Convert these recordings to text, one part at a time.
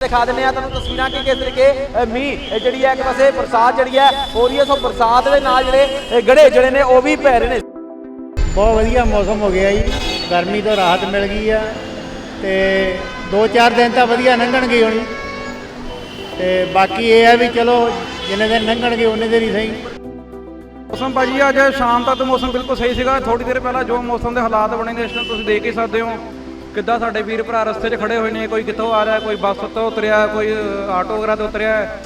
ਦਿਖਾ ਦਿੰਦੇ ਆ ਤੁਹਾਨੂੰ ਤਸਵੀਰਾਂ ਕਿ ਕਿਸ ਤਰੀਕੇ ਇਹ ਜਿਹੜੀ ਹੈ ਇੱਕ ਪਾਸੇ ਬਰਸਾਤ ਜਿਹੜੀ ਹੈ ਹੋ ਰਹੀ ਹੈ। ਸੋ ਬਰਸਾਤ ਦੇ ਨਾਲ ਜਿਹੜੇ ਗੜੇ ਜਿਹੜੇ ਨੇ ਉਹ ਵੀ ਪੈ ਰਹੇ ਨੇ। ਬਹੁਤ ਵਧੀਆ ਮੌਸਮ ਹੋ ਗਿਆ ਜੀ। ਗਰਮੀ ਤੋਂ ਰਾਹਤ ਮਿਲ ਗਈ ਆ ਤੇ 2-4 ਦਿਨ ਤਾਂ ਵਧੀਆ ਲੰਘਣਗੇ ਹੁਣ। ਤੇ ਬਾਕੀ ਇਹ ਹੈ ਵੀ ਚਲੋ ਜਿੰਨੇ ਦਿਨ ਲੰਘਣਗੇ ਉਹਨੇ ਦਿਨ ਹੀ ਸਹੀ। ਮੌਸਮ ਭਾਜੀ ਅੱਜ ਸ਼ਾਮ ਤੱਕ ਮੌਸਮ ਬਿਲਕੁਲ ਸਹੀ ਸੀਗਾ। ਥੋੜੀ ਦੇਰ ਪਹਿਲਾਂ ਜੋ ਮੌਸਮ ਦੇ ਹਾਲਾਤ ਬਣੇ ਨੇ ਇਸ ਟਾਈਮ ਤੁਸੀਂ ਦੇਖ ਹੀ ਸਕਦੇ ਹੋ। ਕਿੱਦਾਂ ਸਾਡੇ ਵੀਰ ਭਰਾ ਰਸਤੇ 'ਚ ਖੜੇ ਹੋਏ ਨੇ? ਕੋਈ ਕਿੱਥੋਂ ਆ ਰਿਹਾ? ਕੋਈ ਬੱਸ ਤੋਂ ਉਤਰਿਆ? ਕੋਈ ਆਟੋ ਵਗੈਰਾ ਤੋਂ ਉਤਰਿਆ।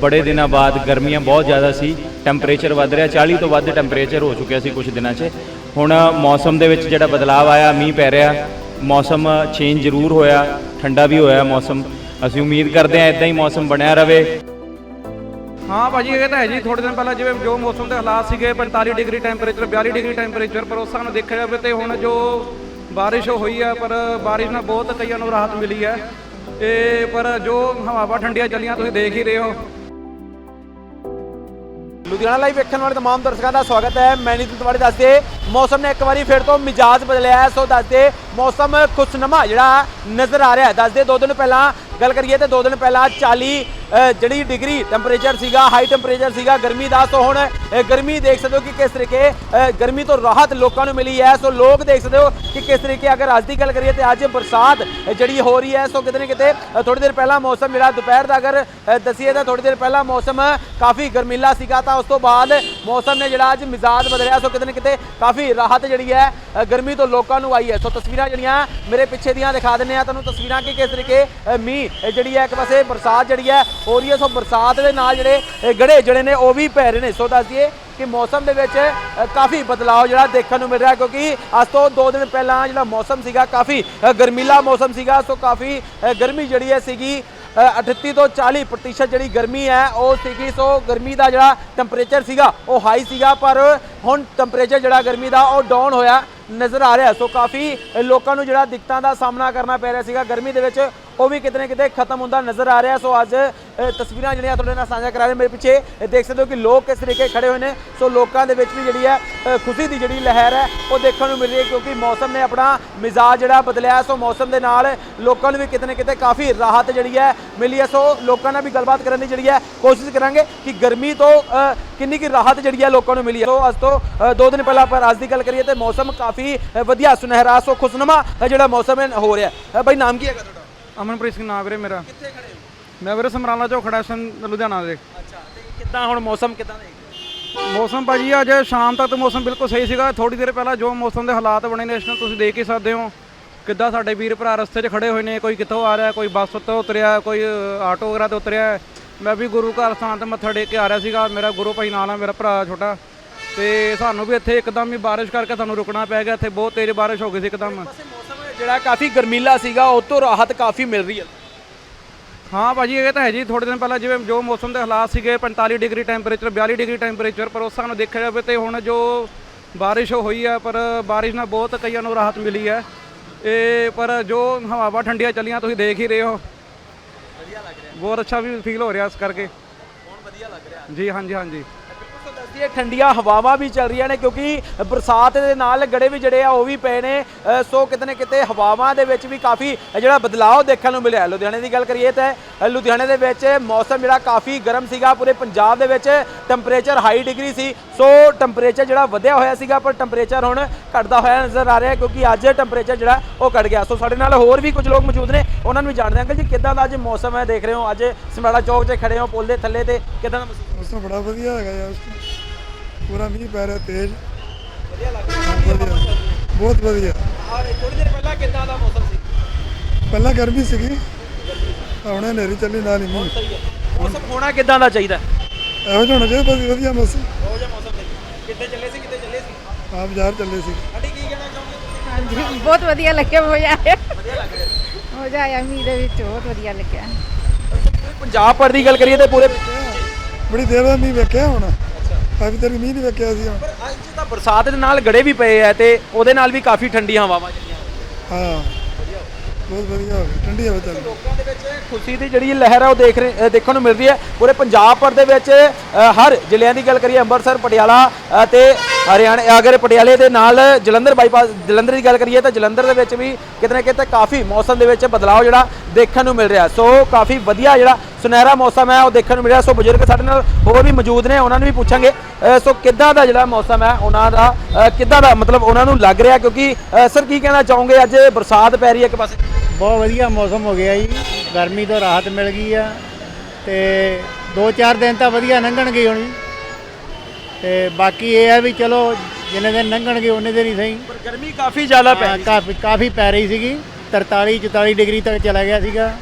ਬੜੇ ਦਿਨਾਂ ਬਾਅਦ ਗਰਮੀਆਂ ਬਹੁਤ ਜ਼ਿਆਦਾ ਸੀ। ਟੈਂਪਰੇਚਰ ਵੱਧ ਰਿਹਾ। 40 ਤੋਂ ਵੱਧ ਟੈਂਪਰੇਚਰ ਹੋ ਚੁੱਕਿਆ ਸੀ ਕੁਝ ਦਿਨਾਂ 'ਚ। ਹੁਣ ਮੌਸਮ ਦੇ ਵਿੱਚ ਜਿਹੜਾ ਬਦਲਾਅ ਆਇਆ ਮੀਂਹ ਪੈ ਰਿਹਾ। ਮੌਸਮ ਚੇਂਜ ਜ਼ਰੂਰ ਹੋਇਆ। ਠੰਡਾ ਵੀ ਹੋਇਆ ਮੌਸਮ। ਅਸੀਂ ਉਮੀਦ ਕਰਦੇ ਹਾਂ ਇਦਾਂ ਹੀ ਮੌਸਮ ਬਣਿਆ ਰਵੇ। ਹਾਂ ਭਾਜੀ ਇਹ ਤਾਂ ਹੈ ਜੀ। ਥੋੜੇ ਦਿਨ ਪਹਿਲਾਂ ਜਿਵੇਂ ਜੋ ਮੌਸਮ ਦੇ ਹਾਲਾਤ ਸੀਗੇ 45 ਡਿਗਰੀ ਟੈਂਪਰੇਚਰ 42 ਡਿਗਰੀ ਟੈਂਪਰੇਚਰ ਪਰ ਉਸ ਨਾਲ ਦੇਖਿਆ ਜਾਵੇ ਤੇ ਹੁਣ ਜੋ ਬਾਰਿਸ਼ ਹੋਈ ਹੈ, ਪਰ ਬਾਰਿਸ਼ ਨਾਲ ਬਹੁਤ ਕਈਆਂ ਨੂੰ ਰਾਹਤ ਮਿਲੀ ਹੈ। ਇਹ ਪਰ ਜੋ ਹਵਾਵਾਂ ਠੰਡੀਆਂ ਚੱਲੀਆਂ, ਤੁਸੀਂ ਦੇਖ ਹੀ ਰਹੇ ਹੋ। ਲੁਧਿਆਣਾ ਲਾਈਵ ਵੇਖਣ ਵਾਲੇ ਤਮਾਮ ਦਰਸ਼ਕਾਂ ਦਾ ਸਵਾਗਤ ਹੈ। ਮੈਂ ਨੀਤੂ ਤਿਵਾੜੀ ਦੱਸਦੇ, ਮੌਸਮ ਨੇ ਇੱਕ ਵਾਰੀ ਫਿਰ ਤੋਂ ਮਿਜਾਜ਼ ਬਦਲਿਆ ਹੈ। ਸੋ ਦੱਸਦੇ, ਮੌਸਮ ਖੁਸ਼ਨਮਾ ਜਿਹੜਾ ਨਜ਼ਰ ਆ ਰਿਹਾ ਹੈ। ਦੱਸਦੇ, ਦੋ ਦਿਨ ਪਹਿਲਾਂ ਗੱਲ ਕਰੀਏ ਤੇ ਦੋ ਦਿਨ ਪਹਿਲਾਂ 40 ਜਿਹੜੀ ਡਿਗਰੀ ਟੈਂਪਰੇਚਰ ਸੀਗਾ ਹਾਈ ਟੈਂਪਰੇਚਰ ਸੀਗਾ ਗਰਮੀ ਦਾ। ਸੋ ਹੁਣ ਗਰਮੀ ਦੇਖ ਸਕਦੇ ਹੋ ਕਿ ਕਿਸ ਤਰੀਕੇ ਗਰਮੀ ਤੋਂ ਰਾਹਤ ਲੋਕਾਂ ਨੂੰ ਮਿਲੀ ਹੈ। ਸੋ ਲੋਕ ਦੇਖ ਸਕਦੇ ਹੋ ਕਿ ਕਿਸ ਤਰੀਕੇ ਅਗਰ ਅੱਜ ਦੀ ਗੱਲ ਕਰੀਏ ਤੇ ਅੱਜ ਬਰਸਾਤ ਜਿਹੜੀ ਹੋ ਰਹੀ ਹੈ ਸੋ ਕਿਤੇ ਨਾ ਕਿਤੇ ਅ, ਥੋੜੀ ਦੇਰ ਪਹਿਲਾਂ ਮੌਸਮ ਜਿਹੜਾ ਦੁਪਹਿਰ ਦਾ ਅਗਰ ਅ, ਦਸੀਏ ਤਾਂ ਥੋੜੀ ਦੇਰ ਪਹਿਲਾਂ ਮੌਸਮ ਕਾਫੀ ਗਰਮੀਲਾ ਸੀਗਾ ਤਾਂ ਉਸ ਤੋਂ ਬਾਅਦ ਮੌਸਮ ਨੇ ਜਿਹੜਾ ਅੱਜ ਮਿਜ਼ਾਜ ਬਦਲਿਆ। ਸੋ ਕਿਤੇ ਨਾ ਕਿਤੇ ਕਾਫੀ ਰਾਹਤ ਜਿਹੜੀ ਹੈ ਗਰਮੀ ਤੋਂ ਲੋਕਾਂ ਨੂੰ ਆਈ ਹੈ। ਸੋ ਤਸਵੀਰਾਂ ਜਿਹੜੀਆਂ ਮੇਰੇ ਪਿੱਛੇ ਦੀਆਂ ਦਿਖਾ ਦਿੰਨੇ ਆ ਤੁਹਾਨੂੰ ਤਸਵੀਰਾਂ ਕਿ ਕਿਸ ਤਰੀਕੇ ਅ, ਮੀਂਹ ਇਹ ਜਿਹੜੀ ਹੈ ਇੱਕ ਪਾਸੇ ਬਰਸਾਤ ਜਿਹੜੀ ਹੈ ਹੋ ਰਹੀ ਹੈ। ਸੋ ਬਰਸਾਤ ਦੇ ਨਾਲ ਜਿਹੜੇ ਗੜੇ ਜਿਹੜੇ ਨੇ ਉਹ ਵੀ ਪੈ ਰਹੇ ਨੇ। ਸੋ ਦੱਸ ਦਈਏ ਕਿ ਮੌਸਮ ਦੇ ਵਿੱਚ ਕਾਫੀ ਬਦਲਾਅ ਜਿਹੜਾ ਦੇਖਣ ਨੂੰ ਮਿਲ ਰਿਹਾ ਕਿਉਂਕਿ ਅੱਜ ਤੋਂ 2 ਦਿਨ ਪਹਿਲਾਂ ਜਿਹੜਾ ਮੌਸਮ ਸੀਗਾ ਕਾਫੀ ਗਰਮੀਲਾ ਮੌਸਮ ਸੀਗਾ। ਸੋ ਕਾਫੀ ਗਰਮੀ ਜਿਹੜੀ ਹੈ ਸੀਗੀ ਅ, 38 ਤੋਂ 40% ਪ੍ਰਤੀਸ਼ਤ ਜਿਹੜੀ ਗਰਮੀ ਹੈ ਉਹ ਸੀਗੀ। ਸੋ ਗਰਮੀ ਦਾ ਜਿਹੜਾ ਟੈਂਪਰੇਚਰ ਸੀਗਾ ਉਹ ਹਾਈ ਸੀਗਾ ਪਰ ਹੁਣ ਟੈਂਪਰੇਚਰ ਜਿਹੜਾ ਗਰਮੀ ਦਾ ਉਹ ਡਾਊਨ ਹੋਇਆ ਨਜ਼ਰ ਆ ਰਿਹਾ। ਸੋ ਕਾਫੀ ਲੋਕਾਂ ਨੂੰ ਜਿਹੜਾ ਦਿੱਕਤਾਂ ਦਾ ਸਾਹਮਣਾ ਕਰਨਾ ਪੈ ਰਿਹਾ ਸੀਗਾ। ਗਰਮੀ ਦੇ ਵਿੱਚ ਉਹ ਵੀ ਕਿਤੇ ਨਾ ਕਿਤੇ ਖਤਮ ਹੁੰਦਾ ਨਜ਼ਰ ਆ ਰਿਹਾ। ਸੋ ਅੱਜ ਤਸਵੀਰਾਂ ਜਿਹੜੀਆਂ ਤੁਹਾਡੇ ਨਾਲ ਸਾਂਝਾ ਕਰਾ ਰਹੇ ਮੇਰੇ ਪਿੱਛੇ ਦੇਖ ਸਕਦੇ ਹੋ ਕਿ ਲੋਕ ਕਿਸ ਤਰੀਕੇ ਖੜੇ ਹੋਏ ਨੇ। ਸੋ ਲੋਕਾਂ ਦੇ ਵਿੱਚ ਵੀ ਜਿਹੜੀ ਹੈ ਖੁਸ਼ੀ ਦੀ ਜਿਹੜੀ ਲਹਿਰ ਹੈ ਉਹ ਦੇਖਣ ਨੂੰ ਮਿਲ ਰਹੀ ਹੈ ਕਿਉਂਕਿ ਮੌਸਮ ਨੇ ਆਪਣਾ ਮਿਜ਼ਾਜ ਜਿਹੜਾ ਬਦਲਿਆ। ਸੋ ਮੌਸਮ ਦੇ ਨਾਲ ਲੋਕਾਂ ਨੂੰ ਵੀ ਕਿਤੇ ਨਾ ਕਿਤੇ ਕਾਫੀ ਰਾਹਤ ਜਿਹੜੀ ਹੈ ਮਿਲੀ ਹੈ। ਸੋ ਲੋਕਾਂ ਨਾਲ ਵੀ ਗੱਲਬਾਤ ਕਰਨ ਦੀ ਜਿਹੜੀ ਹੈ ਕੋਸ਼ਿਸ਼ ਕਰਾਂਗੇ ਕਿ ਗਰਮੀ ਤੋਂ ਕਿੰਨੀ ਕੀ ਰਾਹਤ ਜਿਹੜੀ ਹੈ ਲੋਕਾਂ ਨੂੰ ਮਿਲੀ ਹੈ। ਸੋ ਅੱਜ ਤੋਂ ਦੋ ਦਿਨ ਪਹਿਲਾਂ ਪਰ ਅੱਜ ਦੀ ਗੱਲ ਕਰੀਏ ਤੇ ਮੌਸਮ ਕਾਫੀ ਵਧੀਆ ਸੁਨਹਿਰਾ ਸੋ ਖੁਸ਼ਨਮਾ ਅ, ਜਿਹੜਾ ਮੌਸਮ ਹੈ ਹੋ ਰਿਹਾ ਹੈ। ਬਾਈ ਨਾਮ ਕੀ ਹੈਗਾ ਤੁਹਾਡਾ? ਅਮਨਪ੍ਰੀਤ ਸਿੰਘ ਨਾਮ ਵੀਰੇ ਮੇਰਾ। ਕਿੱਥੇ ਖੜੇ ਹੋ? ਮੈਂ ਵੀਰੇ ਸਮਰਾਲਾ ਚੌਕ ਖੜਾ ਸਨ ਲੁਧਿਆਣਾ ਦੇ। ਅੱਛਾ ਤੇ ਕਿੱਦਾਂ ਹੁਣ ਮੌਸਮ ਕਿੱਦਾਂ ਦਾ ਹੈ? ਮੌਸਮ ਭਾਜੀ ਅੱਜ ਸ਼ਾਮ ਤੱਕ ਮੌਸਮ ਬਿਲਕੁਲ ਸਹੀ ਸੀਗਾ। ਥੋੜੀ ਦੇਰ ਪਹਿਲਾਂ ਜੋ ਮੌਸਮ ਦੇ ਹਾਲਾਤ ਬਣੇ ਨੇ ਇਸ ਟਾਈਮ ਤੁਸੀਂ ਦੇਖ ਹੀ ਸਕਦੇ ਹੋ। ਕਿੱਦਾਂ ਸਾਡੇ ਵੀਰ ਭਰਾ ਰਸਤੇ 'ਚ ਖੜੇ ਹੋਏ ਨੇ ਕੋਈ ਕਿੱਥੋਂ ਆ ਰਿਹਾ ਕੋਈ ਬੱਸ ਤੋਂ ਉਤਰਿਆ ਕੋਈ ਆਟੋ ਵਗੈਰਾ ਤੋਂ ਉਤਰਿਆ। ਮੈਂ ਵੀ ਗੁਰੂ ਘਰ ਸਥਾਨ ਤੇ ਮੱਥਾ ਟੇਕ ਕੇ ਆ ਰਿਹਾ ਸੀਗਾ। ਮੇਰਾ ਗੁਰੂ ਭਾਈ ਨਾਲ ਆ ਮੇਰਾ ਭਰਾ ਛੋਟਾ। ਤੇ ਸਾਨੂੰ ਵੀ ਇੱਥੇ ਇੱਕਦਮ ਹੀ ਬਾਰਿਸ਼ ਕਰਕੇ ਸਾਨੂੰ ਰੁਕਣਾ ਪੈ ਗਿਆ। ਇੱਥੇ ਬਹੁਤ ਤੇਜ਼ ਬਾਰਿਸ਼ ਹੋ ਗਈ ਸੀ ਇੱਕਦਮ। ਜਿਹੜਾ ਕਾਫੀ ਗਰਮੀਲਾ ਸੀਗਾ ਉਹ ਤੋਂ ਰਾਹਤ ਕਾਫੀ ਮਿਲ ਰਹੀ ਹੈ। ਹਾਂ ਭਾਜੀ ਇਹ ਤਾਂ ਹੈ ਜੀ ਥੋੜੇ ਦਿਨ ਪਹਿਲਾਂ ਜਿਵੇਂ ਜੋ ਮੌਸਮ ਦੇ ਹਾਲਾਤ ਸੀਗੇ 45 ਡਿਗਰੀ ਟੈਂਪਰੇਚਰ 42 ਡਿਗਰੀ ਟੈਂਪਰੇਚਰ ਪਰ ਉਸ ਨਾਲ ਦੇਖਿਆ ਜਾਵੇ ਤੇ ਹੁਣ ਜੋ ਬਾਰਿਸ਼ ਹੋਈ ਹੈ ਪਰ ਬਾਰਿਸ਼ ਨਾਲ ਬਹੁਤ ਕਈਆਂ ਨੂੰ ਰਾਹਤ ਮਿਲੀ ਹੈ। ਇਹ ਪਰ ਜੋ ਹਵਾਵਾਂ ਠੰਡੀਆਂ ਚੱਲੀਆਂ ਤੁਸੀਂ ਦੇਖ ਹੀ ਰਹੇ ਹੋ। ਵਧੀਆ ਲੱਗ ਰਿਹਾ। ਬਹੁਤ ਅੱਛਾ ਵੀ ਫੀਲ ਹੋ ਰਿਹਾ ਇਸ ਕਰਕੇ। ਹੁਣ ਵਧੀਆ ਲੱਗ ਰਿਹਾ। ਜੀ ਹਾਂਜੀ ਹਾਂਜੀ। ਬਿਲਕੁਲ ਠੰਡੀਆਂ ਹਵਾਵਾਂ ਵੀ ਚੱਲ ਰਹੀਆਂ ਨੇ ਕਿਉਂਕਿ ਬਰਸਾਤ ਦੇ ਨਾਲ ਗੜੇ ਵੀ ਜਿਹੜੇ ਆ ਉਹ ਵੀ ਪਏ ਨੇ। ਸੋ ਕਿਤੇ ਨਾ ਕਿਤੇ ਹਵਾਵਾਂ ਦੇ ਵਿੱਚ ਵੀ ਕਾਫੀ ਜਿਹੜਾ ਬਦਲਾਅ ਦੇਖਣ ਨੂੰ ਮਿਲਿਆ। ਲੁਧਿਆਣੇ ਦੀ ਗੱਲ ਕਰੀਏ ਤਾਂ ਲੁਧਿਆਣੇ ਦੇ ਵਿੱਚ ਮੌਸਮ ਜਿਹੜਾ ਕਾਫੀ ਗਰਮ ਸੀਗਾ। ਪੂਰੇ ਪੰਜਾਬ ਦੇ ਵਿੱਚ ਟੈਂਪਰੇਚਰ ਹਾਈ ਡਿਗਰੀ ਸੀ। ਸੋ ਟੈਂਪਰੇਚਰ ਜਿਹੜਾ ਵਧਿਆ ਹੋਇਆ ਸੀਗਾ, ਪਰ ਟੈਂਪਰੇਚਰ ਹੁਣ ਘਟਦਾ ਹੋਇਆ ਨਜ਼ਰ ਆ ਰਿਹਾ ਕਿਉਂਕਿ ਅੱਜ ਟੈਂਪਰੇਚਰ ਜਿਹੜਾ ਉਹ ਘਟ ਗਿਆ। ਸੋ ਸਾਡੇ ਨਾਲ ਹੋਰ ਵੀ ਕੁਝ ਲੋਕ ਮੌਜੂਦ ਨੇ, ਉਹਨਾਂ ਨੂੰ ਵੀ ਜਾਣਦੇ ਅੰਕਲ ਜੀ, ਕਿੱਦਾਂ ਦਾ ਅੱਜ ਮੌਸਮ ਹੈ? ਦੇਖ ਰਹੇ ਹੋ, ਅੱਜ ਸਮਰਾਲਾ ਚੌਕ 'ਤੇ ਖੜੇ ਹੋ, ਪੁਲ ਦੇ ਥੱਲੇ ਤੇ ਕਿੱਦਾਂ ਦਾ ਮੌਸਮ ਮੌਸਮ ਬੜਾ ਵਧੀਆ ਹੈਗਾ ਯਾਰ। ਪੂਰਾ ਮੀਂਹ ਪੈ ਰਿਹਾ ਤੇਜ਼। ਵਧੀਆ ਲੱਗ ਰਿਹਾ। ਬਹੁਤ ਵਧੀਆ। ਔਰ ਥੋੜੀ ਦੇਰ ਪਹਿਲਾਂ ਕਿੱਦਾਂ ਦਾ ਮੌਸਮ ਸੀ? ਪਹਿਲਾਂ ਗਰਮੀ ਸੀਗੀ ਹੁਣੇ ਹਨੇਰੀ ਚੱਲੀ ਨਾਲ ਹੀ ਮੀਂਹ। ਸਹੀ ਹੈ। ਮੌਸਮ ਹੋਣਾ ਕਿੱਦਾਂ ਦਾ ਚਾਹੀਦਾ? ਇਹੋ ਜਿਹਾ ਹੋਣਾ ਚਾਹੀਦਾ ਵਧੀਆ- ਵਧੀਆ ਮੌਸਮ। ਉਹ ਜਿਹਾ ਮੌਸਮ ਕਿੱਥੇ ਚੱਲੇ ਸੀ ਕਿੱਥੇ ਚੱਲੇ ਸੀ? ਆਪ ਬਾਜ਼ਾਰ ਚੱਲੇ ਸੀ। ਅੜੀ ਕੀ ਕਹਿਣਾ ਚਾਹੁੰਦੇ ਤੁਸੀਂ? ਹਾਂਜੀ ਬਹੁਤ ਵਧੀਆ ਲੱਗਿਆ ਆਇਆ। ਵਧੀਆ ਲੱਗ ਰਿਹਾ। ਮਜ਼ਾ ਆਇਆ ਮੀਂਹ ਦੇ ਵਿੱਚ ਬਹੁਤ ਵਧੀਆ ਲੱਗਿਆ। ਪੰਜਾਬ ਪਰ ਦੀ ਗੱਲ ਕਰੀਏ ਤੇ ਪੂਰੇ ਬੜੀ ਦੇਰ ਬਾਅਦ ਮੀਂਹ ਵੇਖਿਆ ਹੁਣ। ਕਾਫੀ ਦੇਰ ਮੀਂਹ ਨਹੀਂ ਵੇਖਿਆ ਸੀ ਪਰ ਅੱਜ ਤਾਂ ਬਰਸਾਤ ਦੇ ਨਾਲ ਗੜੇ ਵੀ ਪਏ ਆ ਤੇ ਉਹਦੇ ਨਾਲ ਵੀ ਕਾਫੀ ਠੰਡੀਆਂ ਹਵਾਵਾਂ ਚੱਲੀਆਂ। ਹਾਂ ਬਹੁਤ ਵਧੀਆ ਹੋ ਗਿਆ ਠੰਡੀ ਹਵਾ ਚੱਲ। ਲੋਕਾਂ ਦੇ ਵਿੱਚ ਖੁਸ਼ੀ ਦੀ ਜਿਹੜੀ ਲਹਿਰ ਹੈ ਉਹ ਦੇਖ ਰਹੇ- ਦੇਖਣ ਨੂੰ ਮਿਲ ਰਹੀ ਹੈ। ਪੂਰੇ ਪੰਜਾਬ ਭਰ ਦੇ ਵਿੱਚ ਹਰ ਜ਼ਿਲ੍ਹਿਆਂ ਦੀ ਗੱਲ ਕਰੀਏ ਅੰਮ੍ਰਿਤਸਰ ਪਟਿਆਲਾ ਤੇ ਹਰਿਆਣਾ ਅਗਰ ਪਟਿਆਲੇ ਦੇ ਨਾਲ ਜਲੰਧਰ ਬਾਈਪਾਸ ਜਲੰਧਰ ਦੀ ਗੱਲ ਕਰੀਏ ਤਾਂ ਜਲੰਧਰ ਦੇ ਵਿੱਚ ਵੀ ਕਿਤੇ ਨਾ ਕਿਤੇ ਕਾਫੀ ਮੌਸਮ ਦੇ ਵਿੱਚ ਬਦਲਾਅ ਜਿਹੜਾ ਦੇਖਣ ਨੂੰ ਮਿਲ ਰਿਹਾ। ਸੋ ਕਾਫੀ ਵਧੀਆ ਜਿਹੜਾ ਸੁਨਹਿਰਾ ਮੌਸਮ ਹੈ, ਉਹ ਦੇਖਣ ਨੂੰ ਮਿਲ ਰਿਹਾ। ਸੋ ਬਜ਼ੁਰਗ ਸਾਡੇ ਨਾਲ ਹੋਰ ਵੀ ਮੌਜੂਦ ਨੇ, ਉਹਨਾਂ ਨੂੰ ਵੀ ਪੁੱਛਾਂਗੇ ਸੋ ਕਿੱਦਾਂ ਦਾ ਜਿਹੜਾ ਮੌਸਮ ਹੈ, ਉਹਨਾਂ ਦਾ ਕਿੱਦਾਂ ਦਾ ਮਤਲਬ ਉਹਨਾਂ ਨੂੰ ਲੱਗ ਰਿਹਾ? ਕਿਉਂਕਿ ਸਰ, ਕੀ ਕਹਿਣਾ ਚਾਹੋਗੇ? ਅੱਜ ਬਰਸਾਤ ਪੈ ਰਹੀ ਹੈ ਇੱਕ ਪਾਸੇ। ਬਹੁਤ ਵਧੀਆ ਮੌਸਮ ਹੋ ਗਿਆ ਜੀ। ਗਰਮੀ ਤੋਂ ਰਾਹਤ ਮਿਲ ਗਈ ਆ ਤੇ 2-4 ਦਿਨ ਤਾਂ ਵਧੀਆ ਲੰਘਣਗੇ ਹੁਣ। ਤੇ ਬਾਕੀ ਇਹ ਹੈ ਵੀ ਚਲੋ ਜਿੰਨੇ ਦਿਨ ਲੰਘਣਗੇ ਉਹਨੇ ਦਿਨ ਹੀ ਸਹੀ। ਪਰ ਗਰਮੀ ਕਾਫੀ ਜ਼ਿਆਦਾ ਪੈ ਹਾਂ, ਰਹੀ ਕਾਫੀ ਕਾਫੀ ਪੈ ਰਹੀ ਸੀਗੀ। 43 44 ਡਿਗਰੀ ਤੱਕ ਚਲਾ ਗਿਆ ਸੀਗਾ।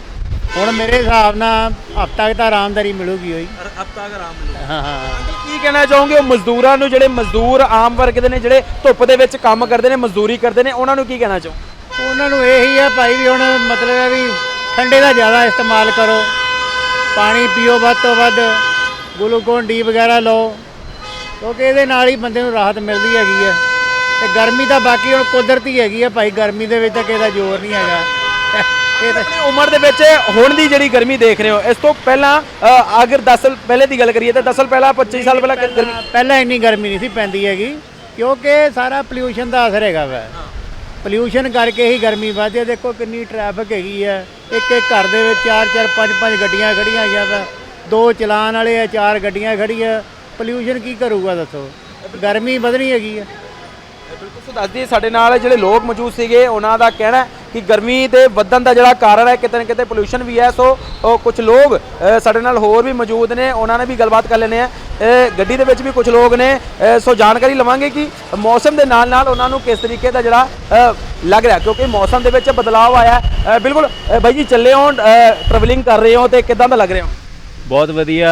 ਹੁਣ ਮੇਰੇ ਹਿਸਾਬ ਨਾਲ ਹਫ਼ਤਾ ਕੁ ਤਾਂ ਆਰਾਮਦਾਰੀ ਮਿਲੂਗੀ ਹੋਈ। ਹਫਤਾ ਆਰਾਮ ਮਿਲਿਆ ਹਾਂ ਹਾਂ। ਕੀ ਕਹਿਣਾ ਚਾਹੋਗੇ? ਉਹ ਮਜ਼ਦੂਰਾਂ ਨੂੰ ਜਿਹੜੇ ਮਜ਼ਦੂਰ ਆਮ ਵਰਗ ਦੇ ਨੇ ਜਿਹੜੇ ਧੁੱਪ ਦੇ ਵਿੱਚ ਕੰਮ ਕਰਦੇ ਨੇ ਮਜ਼ਦੂਰੀ ਕਰਦੇ ਨੇ ਉਹਨਾਂ ਨੂੰ ਕੀ ਕਹਿਣਾ ਚਾਹੋ ਉਹਨਾਂ ਨੂੰ ਇਹੀ ਆ ਭਾਈ ਵੀ ਹੁਣ ਮਤਲਬ ਹੈ ਵੀ ਠੰਡੇ ਦਾ ਜ਼ਿਆਦਾ ਇਸਤੇਮਾਲ ਕਰੋ। ਪਾਣੀ ਪੀਓ ਵੱਧ ਤੋਂ ਵੱਧ। ਗਲੂਕੋਨ ਡੀ ਵਗੈਰਾ ਲਓ। ਕਿਉਂਕਿ ਇਹਦੇ ਨਾਲ ਹੀ ਬੰਦੇ ਨੂੰ ਰਾਹਤ ਮਿਲਦੀ ਹੈਗੀ ਹੈ। ਤੇ ਗਰਮੀ ਤਾਂ ਬਾਕੀ ਹੁਣ ਕੁਦਰਤੀ ਹੈਗੀ ਹੈ ਭਾਈ ਗਰਮੀ ਦੇ ਵਿੱਚ ਤਾਂ ਕਿਸੇ ਦਾ ਜ਼ੋਰ ਨਹੀਂ ਹੈਗਾ। ਇਹ ਤਾਂ ਆਪਣੀ ਉਮਰ ਦੇ ਵਿੱਚ ਹੁਣ ਦੀ ਜਿਹੜੀ ਗਰਮੀ ਦੇਖ ਰਹੇ ਹੋ ਇਸ ਤੋਂ ਪਹਿਲਾਂ ਅ, ਅਗਰ 10 ਸਾਲ ਪਹਿਲੇ ਦੀ ਗੱਲ ਕਰੀਏ ਤਾਂ 10 ਸਾਲ ਪਹਿਲਾਂ 25 ਸਾਲ ਪਹਿਲਾਂ ਕਿ- ਗਰਮੀ? ਪਹਿਲਾਂ ਇੰਨੀ ਗਰਮੀ ਨਹੀਂ ਸੀ ਪੈਂਦੀ ਹੈਗੀ ਕਿਉਂਕਿ ਸਾਰਾ ਪੋਲਿਊਸ਼ਨ ਦਾ ਅਸਰ ਹੈਗਾ ਵਾ। ਪੋਲਿਊਸ਼ਨ ਕਰਕੇ ਹੀ ਗਰਮੀ ਵੱਧਦੀ ਹੈ। ਦੇਖੋ ਕਿੰਨੀ ਟ੍ਰੈਫਿਕ ਹੈਗੀ ਹੈ। ਇੱਕ ਇੱਕ ਘਰ ਦੇ ਵਿੱਚ ਚਾਰ ਚਾਰ ਪੰਜ ਪੰਜ ਗੱਡੀਆਂ ਖੜੀਆਂ ਹੋਈਆਂ ਵਾ। ਦੋ ਚਲਾਨ ਵਾਲੇ ਆ ਚਾਰ ਗੱਡੀਆਂ ਖੜੀਆਂ। ਪੋਲਿਊਸ਼ਨ ਕੀ ਕਰੂਗਾ ਦੱਸੋ? ਗਰਮੀ ਵਧਣੀ ਹੈਗੀ ਹੈ ਬਿਲਕੁਲ ਸੋ ਦੱਸਦੀ, ਸਾਡੇ ਨਾਲ ਜਿਹੜੇ ਲੋਕ ਮੌਜੂਦ ਸੀਗੇ, ਉਹਨਾਂ ਦਾ ਕਹਿਣਾ ਕਿ ਗਰਮੀ ਦੇ ਵਧਣ ਦਾ ਜਿਹੜਾ ਕਾਰਨ ਹੈ, ਕਿਤੇ ਨਾ ਕਿਤੇ ਪੋਲੂਸ਼ਨ ਵੀ ਹੈ। ਸੋ, ਉਹ ਕੁਝ ਲੋਕ ਸਾਡੇ ਨਾਲ ਹੋਰ ਵੀ ਮੌਜੂਦ ਨੇ, ਉਹਨਾਂ ਨੇ ਵੀ ਗੱਲਬਾਤ ਕਰ ਲੈਣੇ ਆ ਗੱਡੀ ਦੇ ਵਿੱਚ ਵੀ ਕੁਝ ਲੋਕ ਨੇ। ਸੋ, ਜਾਣਕਾਰੀ ਲਵਾਂਗੇ ਕਿ ਮੌਸਮ ਦੇ ਨਾਲ ਨਾਲ ਉਹਨਾਂ ਨੂੰ ਕਿਸ ਤਰੀਕੇ ਦਾ ਜਿਹੜਾ ਲੱਗ ਰਿਹਾ, ਕਿਉਂਕਿ ਮੌਸਮ ਦੇ ਵਿੱਚ ਬਦਲਾਅ ਆਇਆ ਬਿਲਕੁਲ ਬਾਈ ਜੀ, ਚੱਲੇ ਹੋ ਟਰੈਵਲਿੰਗ ਕਰ ਰਹੇ ਹੋ ਤੇ ਕਿਦਾਂ ਦਾ ਲੱਗ ਰਿਹਾ? ਹੋ ਬਹੁਤ ਵਧੀਆ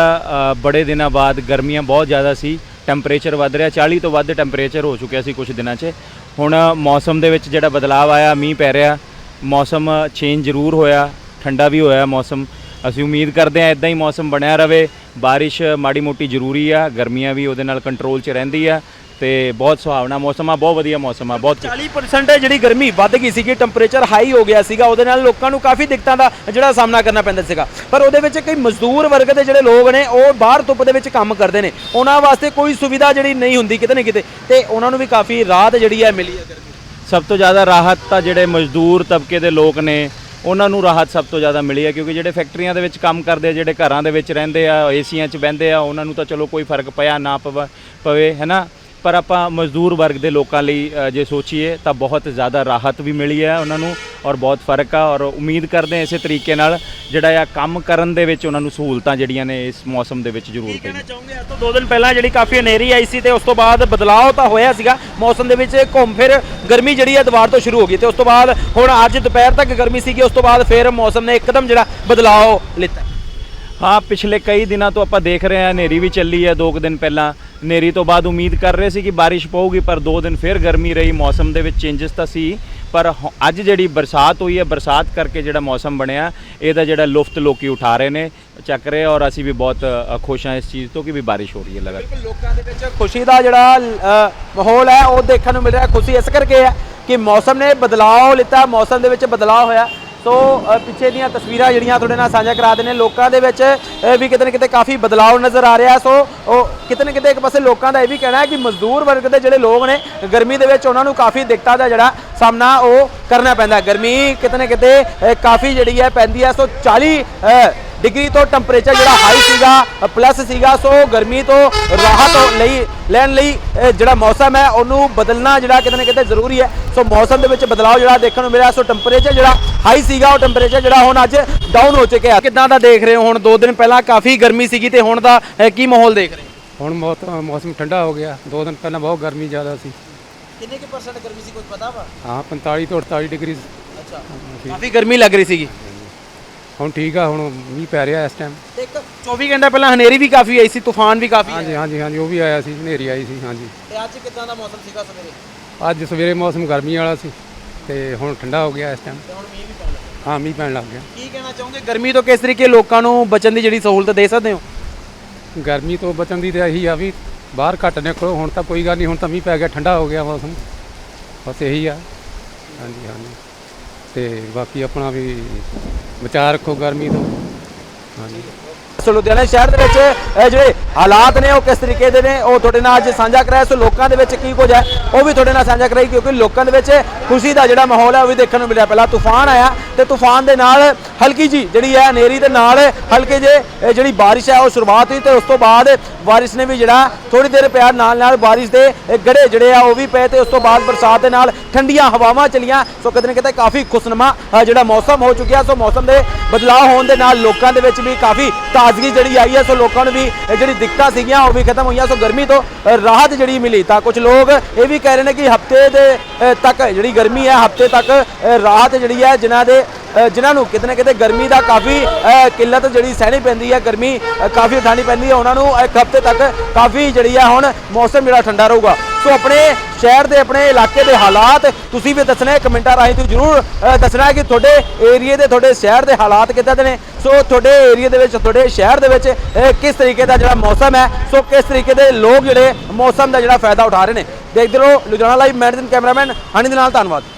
ਬੜੇ ਦਿਨਾਂ ਬਾਅਦ ਗਰਮੀਆਂ ਬਹੁਤ ਜ਼ਿਆਦਾ ਸੀ ਟੈਂਪਰੇਚਰ ਵੱਧ ਰਿਹਾ 40 ਤੋਂ ਵੱਧ ਟੈਂਪਰੇਚਰ ਹੋ ਚੁੱਕਿਆ ਸੀ ਕੁਝ ਦਿਨਾਂ 'ਚ। ਹੁਣ ਮੌਸਮ ਦੇ ਵਿੱਚ ਜਿਹੜਾ ਬਦਲਾਅ ਆਇਆ, ਮੀਂਹ ਪੈ ਰਿਹਾ, ਮੌਸਮ ਚੇਂਜ ਜ਼ਰੂਰ ਹੋਇਆ, ਠੰਡਾ ਵੀ ਹੋਇਆ ਮੌਸਮ। ਅਸੀਂ ਉਮੀਦ ਕਰਦੇ ਹਾਂ ਇਦਾਂ ਹੀ ਮੌਸਮ ਬਣਿਆ ਰਵੇ, ਬਾਰਿਸ਼ ਮਾੜੀ ਮੋਟੀ ਜ਼ਰੂਰੀ ਆ, ਗਰਮੀਆਂ ਵੀ ਉਹਦੇ ਨਾਲ ਕੰਟਰੋਲ 'ਚ ਰਹਿੰਦੀ ਆ। ਤੇ ਬਹੁਤ ਸੁਹਾਵਣਾ ਮੌਸਮ ਆ ਬਹੁਤ ਵਧੀਆ ਮੌਸਮ ਆ ਬਹੁਤ 40% ਜਿਹੜੀ ਗਰਮੀ ਵੱਧ ਗਈ ਸੀਗੀ ਟੈਂਪਰੇਚਰ ਹਾਈ ਹੋ ਗਿਆ ਸੀਗਾ ਉਹਦੇ ਨਾਲ ਲੋਕਾਂ ਨੂੰ ਕਾਫੀ ਦਿੱਕਤਾਂ ਦਾ ਜਿਹੜਾ ਸਾਹਮਣਾ ਕਰਨਾ ਪੈਂਦਾ ਸੀਗਾ। ਪਰ ਉਹਦੇ ਵਿੱਚ ਕਈ ਮਜ਼ਦੂਰ ਵਰਗ ਦੇ ਜਿਹੜੇ ਲੋਕ ਨੇ ਉਹ ਬਾਹਰ ਧੁੱਪ ਦੇ ਵਿੱਚ ਕੰਮ ਕਰਦੇ ਨੇ। ਉਹਨਾਂ ਵਾਸਤੇ ਕੋਈ ਸੁਵਿਧਾ ਜਿਹੜੀ ਨਹੀਂ ਹੁੰਦੀ ਕਿਤੇ ਨਾ ਕਿਤੇ ਤੇ ਉਹਨਾਂ ਨੂੰ ਵੀ ਕਾਫੀ ਰਾਹਤ ਜਿਹੜੀ ਹੈ ਮਿਲੀ ਹੈ ਗਰਮੀ ਸਭ ਤੋਂ ਜ਼ਿਆਦਾ ਰਾਹਤ ਤਾਂ ਜਿਹੜੇ ਮਜ਼ਦੂਰ ਤਬਕੇ ਦੇ ਲੋਕ ਨੇ ਉਹਨਾਂ ਨੂੰ ਰਾਹਤ ਸਭ ਤੋਂ ਜ਼ਿਆਦਾ ਮਿਲੀ ਹੈ ਕਿਉਂਕਿ ਜਿਹੜੇ ਫੈਕਟਰੀਆਂ ਦੇ ਵਿੱਚ ਕੰਮ ਕਰਦੇ ਆ ਜਿਹੜੇ ਘਰਾਂ ਦੇ ਵਿੱਚ ਰਹਿੰਦੇ ਆ ਏਸੀਆਂ 'ਚ ਬਹਿੰਦੇ ਆ ਉਹਨਾਂ ਨੂੰ ਤਾਂ ਚਲੋ ਕੋਈ ਫ਼ਰਕ ਪਿਆ ਨਾ ਪਵਾ ਪਵੇ ਹੈਨਾ ਪਰ ਆਪਾਂ ਮਜ਼ਦੂਰ ਵਰਗ ਦੇ ਲੋਕਾਂ ਲਈ ਜੇ ਸੋਚੀਏ ਤਾਂ ਬਹੁਤ ਜ਼ਿਆਦਾ ਰਾਹਤ ਵੀ ਮਿਲੀ ਹੈ ਉਹਨਾਂ ਨੂੰ ਔਰ ਬਹੁਤ ਫ਼ਰਕ ਆ ਔਰ ਉਮੀਦ ਕਰਦੇ ਹਾਂ ਇਸੇ ਤਰੀਕੇ ਨਾਲ ਜਿਹੜਾ ਆ ਕੰਮ ਕਰਨ ਦੇ ਵਿੱਚ ਉਹਨਾਂ ਨੂੰ ਸਹੂਲਤਾਂ ਜਿਹੜੀਆਂ ਨੇ ਇਸ ਮੌਸਮ ਦੇ ਵਿੱਚ ਜ਼ਰੂਰ ਪਈਆਂ। ਚਾਹੋਗੇ? ਅੱਜ ਤੋਂ ਦੋ ਦਿਨ ਪਹਿਲਾਂ ਜਿਹੜੀ ਕਾਫੀ ਹਨੇਰੀ ਆਈ ਸੀ ਤੇ ਉਸ ਤੋਂ ਬਾਅਦ ਬਦਲਾਅ ਤਾਂ ਹੋਇਆ ਸੀਗਾ। ਮੌਸਮ ਦੇ ਵਿੱਚ ਘੁੰਮ ਫਿਰ ਗਰਮੀ ਜਿਹੜੀ ਹੈ ਦੁਬਾਰ ਤੋਂ ਸ਼ੁਰੂ ਹੋ ਗਈ ਤੇ ਉਸ ਤੋਂ ਬਾਅਦ ਹੁਣ ਅੱਜ ਦੁਪਹਿਰ ਤੱਕ ਗਰਮੀ ਸੀਗੀ ਉਸ ਤੋਂ ਬਾਅਦ ਫਿਰ ਮੌਸਮ ਨੇ ਇੱਕਦਮ ਜਿਹੜਾ ਬਦਲਾਅ ਲਿੱਤਾ। ਹਾਂ, ਪਿਛਲੇ ਕਈ ਦਿਨਾਂ ਤੋਂ ਆਪਾਂ ਦੇਖ ਰਹੇ ਹਾਂ, ਹਨੇਰੀ ਵੀ ਚੱਲੀ ਹੈ ਦੋ ਕੁ ਦਿਨ ਪਹਿਲਾਂ। ਹਨੇਰੀ ਤੋਂ ਬਾਅਦ ਉਮੀਦ ਕਰ ਰਹੇ ਸੀ ਕਿ ਬਾਰਿਸ਼ ਪਊਗੀ, ਪਰ ਦੋ ਦਿਨ ਫਿਰ ਗਰਮੀ ਰਹੀ, ਮੌਸਮ ਦੇ ਵਿੱਚ ਚੇਂਜਸ ਤਾਂ ਸੀ। ਪਰ ਹੁ- ਅੱਜ ਜਿਹੜੀ ਬਰਸਾਤ ਹੋਈ ਹੈ, ਬਰਸਾਤ ਕਰਕੇ ਜਿਹੜਾ ਮੌਸਮ ਬਣਿਆ ਇਹਦਾ ਜਿਹੜਾ ਲੁਫਤ ਲੋਕੀ ਉਠਾ ਰਹੇ ਨੇ, ਚੱਕ ਰਹੇ ਔਰ ਅਸੀਂ ਵੀ ਬਹੁਤ ਖੁਸ਼ ਹਾਂ ਇਸ ਚੀਜ਼ ਤੋਂ ਕਿ ਵੀ ਬਾਰਿਸ਼ ਹੋ ਰਹੀ ਹੈ ਲਗਾਤਾਰ। ਬਿਲਕੁਲ, ਲੋਕਾਂ ਦੇ ਵਿੱਚ ਖੁਸ਼ੀ ਦਾ ਜਿਹੜਾ ਮਾਹੌਲ ਹੈ, ਉਹ ਦੇਖਣ ਨੂੰ ਮਿਲ ਰਿਹਾ, ਖੁਸ਼ੀ ਇਸ ਕਰਕੇ ਹੈ ਕਿ ਮੌਸਮ ਨੇ ਬਦਲਾਅ ਲਿੱਤਾ, ਮੌਸਮ ਦੇ ਵਿੱਚ ਬਦਲਾਅ ਹੋਇਆ। ਸੋ ਪਿੱਛੇ ਦੀਆਂ ਤਸਵੀਰਾਂ ਜਿਹੜੀਆਂ ਤੁਹਾਡੇ ਨਾਲ ਸਾਂਝਾ ਕਰਾ ਦਿੰਦੇ ਨੇ, ਲੋਕਾਂ ਦੇ ਵਿੱਚ ਵੀ ਕਿਤੇ ਨਾ ਕਿਤੇ ਕਾਫੀ ਬਦਲਾਅ ਨਜ਼ਰ ਆ ਰਿਹਾ। ਸੋ, ਉਹ ਕਿਤੇ ਨਾ ਕਿਤੇ ਇੱਕ ਪਾਸੇ ਲੋਕਾਂ ਦਾ ਇਹ ਵੀ ਕਹਿਣਾ ਹੈ ਕਿ ਮਜ਼ਦੂਰ ਵਰਗ ਦੇ ਜਿਹੜੇ ਲੋਕ ਨੇ, ਗਰਮੀ ਦੇ ਵਿੱਚ ਉਹਨਾਂ ਨੂੰ ਕਾਫੀ ਦਿੱਕਤਾਂ ਦਾ ਜਿਹੜਾ ਸਾਹਮਣਾ ਉਹ ਕਰਨਾ ਪੈਂਦਾ ਗਰਮੀ ਕਿਤੇ ਨਾ ਕਿਤੇ ਕਾਫੀ ਜਿਹੜੀ ਹੈ ਪੈਂਦੀ ਹੈ। ਸੋ 40 ਡਿਗਰੀ ਤੋਂ ਟੈਂਪਰੇਚਰ ਜਿਹੜਾ ਹਾਈ ਸੀਗਾ ਪਲੱਸ ਸੀਗਾ ਸੋ ਗਰਮੀ ਤੋਂ ਰਾਹਤ ਲਈ ਲੈਣ ਲਈ ਜਿਹੜਾ ਮੌਸਮ ਹੈ ਉਹਨੂੰ ਬਦਲਣਾ ਜਿਹੜਾ ਕਿਤੇ ਨਾ ਕਿਤੇ ਜ਼ਰੂਰੀ ਹੈ। ਸੋ ਮੌਸਮ ਦੇ ਵਿੱਚ ਬਦਲਾਅ ਜਿਹੜਾ ਦੇਖਣ ਨੂੰ ਮਿਲਿਆ ਸੋ ਟੈਂਪਰੇਚਰ ਜਿਹੜਾ ਹਾਈ ਸੀਗਾ ਉਹ ਟੈਂਪਰੇਚਰ ਜਿਹੜਾ ਹੁਣ ਅੱਜ ਡਾਊਨ ਹੋ ਚੁੱਕਿਆ ਕਿੱਦਾਂ ਦਾ ਦੇਖ ਰਹੇ ਹੋ ਹੁਣ? 2 ਦਿਨ ਪਹਿਲਾਂ ਕਾਫੀ ਗਰਮੀ ਸੀਗੀ ਤੇ ਹੁਣ ਦਾ ਕੀ ਮਾਹੌਲ ਦੇਖ ਰਹੇ ਹੋ? ਹੁਣ ਬਹੁਤ ਮੌਸਮ ਠੰਡਾ ਹੋ ਗਿਆ। ਦੋ ਦਿਨ ਪਹਿਲਾਂ ਬਹੁਤ ਗਰਮੀ ਜ਼ਿਆਦਾ ਸੀ। ਕਿੰਨੇ ਕਿ ਪਰਸੈਂਟ ਗਰਮੀ ਸੀ ਕੁਝ ਪਤਾ ਵਾ? ਹਾਂ 45 ਤੋਂ 48 ਡਿਗਰੀ ਅੱਛਾ। ਕਾਫੀ ਗਰਮੀ ਲੱਗ ਰਹੀ ਸੀਗੀ। ਹੁਣ ਠੀਕ ਆ ਹੁਣ ਮੀਂਹ ਪੈ ਰਿਹਾ ਇਸ ਟਾਈਮ ਇੱਕ 24 ਘੰਟੇ ਪਹਿਲਾਂ ਹਨੇਰੀ ਵੀ ਕਾਫੀ ਆਈ ਸੀ ਤੂਫਾਨ ਵੀ ਕਾਫੀ ਹਾਂਜੀ ਹਾਂਜੀ ਹਾਂਜੀ ਉਹ ਵੀ ਆਇਆ ਸੀ ਹਨੇਰੀ ਆਈ ਸੀ ਹਾਂਜੀ। ਤੇ ਅੱਜ ਕਿੱਦਾਂ ਦਾ ਮੌਸਮ ਸੀਗਾ ਸਵੇਰੇ? ਅੱਜ ਸਵੇਰੇ ਮੌਸਮ ਗਰਮੀ ਵਾਲਾ ਸੀ ਤੇ ਹੁਣ ਠੰਡਾ ਹੋ ਗਿਆ ਇਸ ਟਾਈਮ ਤੇ ਹੁਣ ਮੀਂਹ ਵੀ ਪੈਣ ਲੱਗਾ। ਹਾਂ ਮੀਂਹ ਪੈਣ ਲੱਗ ਗਿਆ। ਕੀ ਕਹਿਣਾ ਚਾਹੋਗੇ? ਗਰਮੀ ਤੋਂ ਕਿਸ ਤਰੀਕੇ ਲੋਕਾਂ ਨੂੰ ਬਚਣ ਦੀ ਜਿਹੜੀ ਸਹੂਲਤ ਦੇ ਸਕਦੇ ਹੋ? ਗਰਮੀ ਤੋਂ ਬਚਣ ਦੀ ਤਾਂ ਇਹੀ ਆ ਵੀ ਬਾਹਰ ਘੱਟ ਨਿਕਲੋ ਹੁਣ ਤਾਂ ਕੋਈ ਗੱਲ ਨਹੀਂ ਹੁਣ ਤਾਂ ਮੀਂਹ ਪੈ ਗਿਆ ਠੰਡਾ ਹੋ ਗਿਆ ਮੌਸਮ। ਬਸ ਇਹੀ ਆ। ਹਾਂਜੀ ਹਾਂਜੀ। ਤੇ ਬਾਕੀ ਆਪਣਾ ਵੀ ਬਚਾਅ ਰੱਖੋ ਗਰਮੀ ਤੋਂ। ਹਾਂਜੀ। ਸੋ ਲੁਧਿਆਣਾ ਸ਼ਹਿਰ ਦੇ ਵਿੱਚ ਜਿਹੜੇ ਹਾਲਾਤ ਨੇ, ਉਹ ਕਿਸ ਤਰੀਕੇ ਦੇ ਨੇ? ਉਹ ਤੁਹਾਡੇ ਨਾਲ ਅੱਜ ਸਾਂਝਾ ਕਰਾਇਆ। ਸੋ ਲੋਕਾਂ ਦੇ ਵਿੱਚ ਕੀ ਕੁਝ ਹੈ, ਉਹ ਵੀ ਤੁਹਾਡੇ ਨਾਲ ਸਾਂਝਾ ਕਰਾਈ, ਕਿਉਂਕਿ ਲੋਕਾਂ ਦੇ ਵਿੱਚ ਖੁਸ਼ੀ ਦਾ ਜਿਹੜਾ ਮਾਹੌਲ ਹੈ, ਉਹ ਵੀ ਦੇਖਣ ਨੂੰ ਮਿਲਿਆ। ਪਹਿਲਾਂ ਤੂਫਾਨ ਆਇਆ ਤੇ ਤੂਫਾਨ ਦੇ ਨਾਲ ਹਲਕੀ ਜੀ ਜਿਹੜੀ ਹੈ, ਹਨੇਰੀ ਦੇ ਨਾਲ ਹਲਕੇ ਜੇ ਜਿਹੜੀ ਬਾਰਿਸ਼ ਹੈ, ਉਹ ਸ਼ੁਰੂਆਤ ਹੋਈ ਤੇ ਉਸ ਤੋਂ ਬਾਅਦ ਬਾਰਿਸ਼ ਨੇ ਵੀ ਜਿਹੜਾ ਥੋੜੀ ਦੇਰ ਪਿਆ ਨਾਲ ਨਾਲ ਬਾਰਿਸ਼ ਦੇ ਗੜੇ ਜਿਹੜੇ ਆ, ਉਹ ਵੀ ਪਏ ਤੇ ਉਸ ਤੋਂ ਬਾਅਦ ਬਰਸਾਤ ਦੇ ਨਾਲ ਠੰਡੀਆਂ ਹਵਾਵਾਂ ਚਲੀਆਂ। ਸੋ ਕਿਤੇ ਨਾ ਕਿਤੇ ਕਾਫੀ ਖੁਸ਼ਨਮਾ ਜਿਹੜਾ ਮੌਸਮ ਹੋ ਚੁੱਕਿਆ। ਸੋ ਮੌਸਮ ਦੇ ਬਦਲਾਅ ਹੋਣ ਦੇ ਨਾਲ ਲੋਕਾਂ ਦੇ ਵਿੱਚ ਵੀ ਕਾਫੀ ਤਾਜ਼ਗੀ ਜਿਹੜੀ ਆਈ ਹੈ ਸੋ ਲੋਕਾਂ ਨੂੰ ਵੀ ਇਹ ਜਿਹੜੀ ਦਿੱਕਤਾਂ ਸੀਗੀਆਂ ਉਹ ਵੀ ਖਤਮ ਹੋਈਆਂ। ਸੋ ਗਰਮੀ ਤੋਂ ਰਾਹਤ ਜਿਹੜੀ ਮਿਲੀ ਤਾਂ ਕੁਝ ਲੋਕ ਇਹ ਵੀ ਕਹਿ ਰਹੇ ਨੇ ਕਿ ਹਫ਼ਤੇ ਦੇ ਤੱਕ ਜਿਹੜੀ ਗਰਮੀ ਹੈ ਹਫ਼ਤੇ ਤੱਕ ਰਾਹਤ ਜਿਹੜੀ ਹੈ ਜਿਨ੍ਹਾਂ ਦੇ ਅ, ਜਿਨ੍ਹਾਂ ਨੂੰ ਕਿਤੇ ਨਾ ਕਿਤੇ ਗਰਮੀ ਦਾ ਕਾਫੀ ਕਿੱਲਤ ਜਿਹੜੀ ਸਹਿਣੀ ਪੈਂਦੀ ਹੈ ਗਰਮੀ ਕਾਫੀ ਉਠਾਣੀ ਪੈਂਦੀ ਹੈ ਉਹਨਾਂ ਨੂੰ ਇੱਕ ਹਫ਼ਤੇ ਤੱਕ ਕਾਫੀ ਜਿਹੜੀ ਹੈ ਹੁਣ ਮੌਸਮ ਜਿਹੜਾ ਠੰਡਾ ਰਹੂਗਾ। ਸੋ ਆਪਣੇ ਸ਼ਹਿਰ ਦੇ, ਆਪਣੇ ਇਲਾਕੇ ਦੇ ਹਾਲਾਤ ਤੁਸੀਂ ਵੀ ਦੱਸਣੇ, ਕਮੈਂਟਾਂ ਰਾਹੀਂ ਤੁਸੀਂ ਜਰੂਰ ਦੱਸਣਾ ਕਿ ਤੁਹਾਡੇ ਏਰੀਏ ਦੇ, ਤੁਹਾਡੇ ਸ਼ਹਿਰ ਦੇ ਹਾਲਾਤ ਕਿੱਦਾਂ ਦੇ ਨੇ। ਸੋ ਤੁਹਾਡੇ ਏਰੀਏ ਦੇ ਵਿੱਚ, ਤੁਹਾਡੇ ਸ਼ਹਿਰ ਦੇ ਵਿੱਚ ਕਿਸ ਤਰੀਕੇ ਦਾ ਜਿਹੜਾ ਮੌਸਮ ਹੈ, ਸੋ ਕਿਸ ਤਰੀਕੇ ਦੇ ਲੋਕ ਜਿਹੜੇ ਮੌਸਮ ਦਾ ਜਿਹੜਾ ਫਾਇਦਾ ਉਠਾ ਰਹੇ ਨੇ। ਦੇਖਦੇ ਰਹੋ, Ludhiana live managing cameraman, Honey ਦੇ ਨਾਲ, ਧੰਨਵਾਦ।